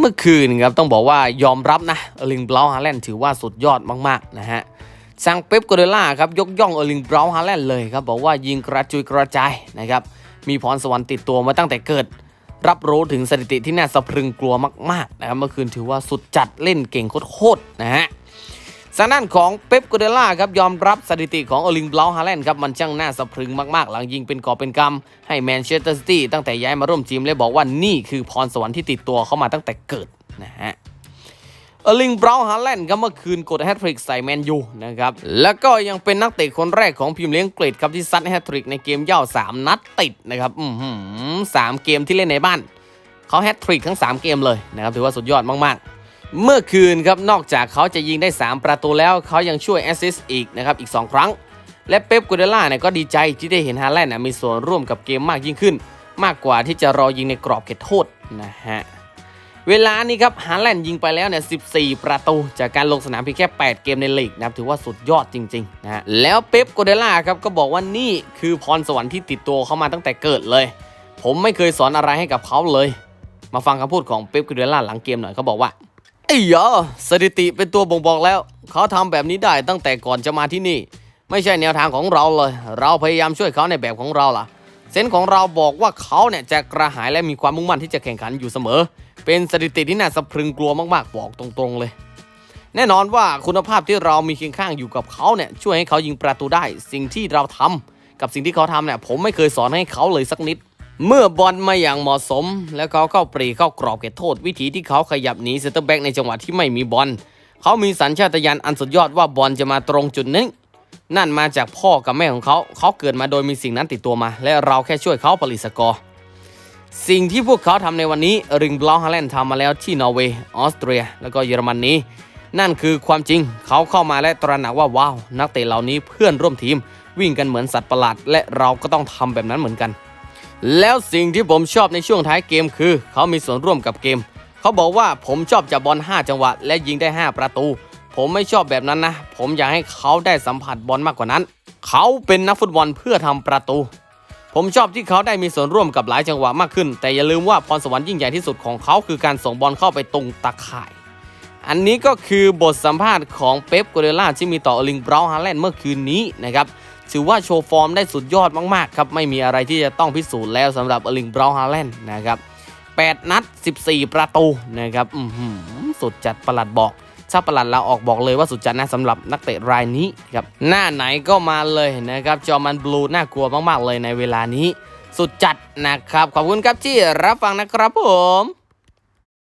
เมื่อคืนครับต้องบอกว่ายอมรับนะเออร์ลิงบราห์ฮาแลนด์ถือว่าสุดยอดมากๆนะฮะซังเป๊ปกัวเดล่าครับยกย่องเออร์ลิงบราห์ฮาแลนด์เลยครับบอกว่ายิงกระจุยกระจายนะครับมีพรสวรรค์ติดตัวมาตั้งแต่เกิด รับรู้ถึงสถิติที่น่าสะพรึงกลัวมากๆนะครับเมื่อคืนถือว่าสุดจัดเล่นเก่งโคตรๆนะฮะ ทางด้านของเป๊ปกัวเดล่าครับยอมรับสถิติของเออร์ลิงบลาฮาแลนด์ครับมันช่างน่าสะพรึงมากๆ หลังยิงเป็นกอบเป็นกำให้แมนเชสเตอร์ซิตี้ตั้งแต่ย้ายมาร่วมทีมและบอกว่านี่คือพรสวรรค์ที่ติดตัวเข้ามาตั้งแต่เกิดนะฮะเออร์ลิงบราวน์ฮาแลนด์ครับเมื่อคืนกดแฮตทริกใส่แมนยูนะครับ แล้วก็ยังเป็นนักเตะคนแรกของพิมเลี้ยงกรดครับที่ซัดแฮตทริกในเกมเย่า 3 นัดติดนะครับอือหือสามเกมที่เล่นในบ้าน เขาแฮตทริกทั้ง 3 เกมเลยนะครับถือว่าสุดยอดมากๆ เมื่อคืนครับนอกจากเขาจะยิงได้ 3 ประตูแล้วเขายังช่วยแอสซิสต์อีกนะครับอีก 2 ครั้ง และเป๊ปกูเดล่าเนี่ยก็ดีใจที่ได้เห็นฮาแลนด์มีส่วนร่วมกับเกมมากยิ่งขึ้น มากกว่าที่จะรอยิงในกรอบเขตโทษนะฮะเวลานี้ครับฮาแลนด์ยิงไปแล้วเนี่ย 14 ประตู จากการลงสนามเพียงแค่ 8 เกมในลีกนะครับถือว่าสุดยอดจริงๆนะฮะแล้วเป๊ปกูเดล่าครับก็บอกว่านี่คือพรสวรรค์ที่ติดตัวเขามาตั้งแต่เกิดเลย ผมไม่เคยสอนอะไรให้กับเขาเลย มาฟังคำพูดของเป๊ปกูเดล่าหลังเกมหน่อยเขาบอกว่า ไอ้ยอสถิติเป็นตัวบ่งบอกแล้ว เขาทำแบบนี้ได้ตั้งแต่ก่อนจะมาที่นี่ ไม่ใช่แนวทางของเราเลย เราพยายามช่วยเขาในแบบของเราล่ะ เซนของเราบอกว่าเขาเนี่ยจะกระหายและมีความมุ่งมั่นที่จะแข่งขันอยู่เสมอ เป็นสถิติที่น่าสะพรึงกลัวมากๆ บอกตรงๆเลย แน่นอนว่าคุณภาพที่เรามีเคียงข้างอยู่กับเขาเนี่ยช่วยให้เขายิงประตูได้ สิ่งที่เราทำกับสิ่งที่เขาทำเนี่ยผมไม่เคยสอนให้เขาเลยสักนิด เมื่อบอลมาอย่างเหมาะสม แล้วเขาเข้าปรีเข้ากรอบเขตโทษ วิธีที่เขาขยับหนีเซนเตอร์แบ็กในจังหวะที่ไม่มีบอลเขามีสัญชาตญาณอันสุดยอดว่าบอลจะมาตรงจุดนี้นั่นมาจากพ่อกับแม่ของเขา เขาเกิดมาโดยมีสิ่งนั้นติดตัวมา และเราแค่ช่วยเขาผลิตสกอร์ สิ่งที่พวกเขาทำในวันนี้ริงบลาวฮาแลนด์ทำมาแล้วที่นอร์เวย์ออสเตรีย แล้วก็เยอรมนนีนั่นคือความจริงเขาเข้ามาและตระหนักว่าว้าว นักเตะเหล่านี้เพื่อนร่วมทีม วิ่งกันเหมือนสัตว์ประหลาด และเราก็ต้องทำแบบนั้นเหมือนกัน แล้วสิ่งที่ผมชอบในช่วงท้ายเกมคือ เขามีส่วนร่วมกับเกม เขาบอกว่าผมชอบจับบอล 5 จังหวะ และยิงได้ 5 ประตู ผมไม่ชอบแบบนั้นนะ ผมอยากให้เขาได้สัมผัสบอลมากกว่านั้น เขาเป็นนักฟุตบอลเพื่อทำประตู ผมชอบที่เขาได้มีส่วนร่วมกับหลายจังหวะมากขึ้น แต่อย่าลืมว่าพรสวรรค์ยิ่งใหญ่ที่สุดของเขาคือการส่งบอลเข้าไปตรงตะข่าย อันนี้ก็คือบทสัมภาษณ์ของเป๊ปกัวเดล่าที่มีต่ออลิงบร์ฮาแลนด์เมื่อคืนนี้นะครับ ถือว่าโชว์ฟอร์มได้สุดยอดมากๆครับไม่มีอะไรที่จะต้องพิสูจน์แล้วสำหรับเออร์ลิงบราวฮาแลนด์นะครับ8 นัด 14 ประตูนะครับอือหือสุดจัดประหลัดบอกถ้าประหลัดลาออกบอกเลยว่าสุดจัดนะสำหรับนักเตะรายนี้ครับหน้าไหนก็มาเลยนะครับจอมันบลูน่ากลัวมากๆเลยในเวลานี้ สุดจัดนะครับ ขอบคุณครับที่รับฟังนะครับผม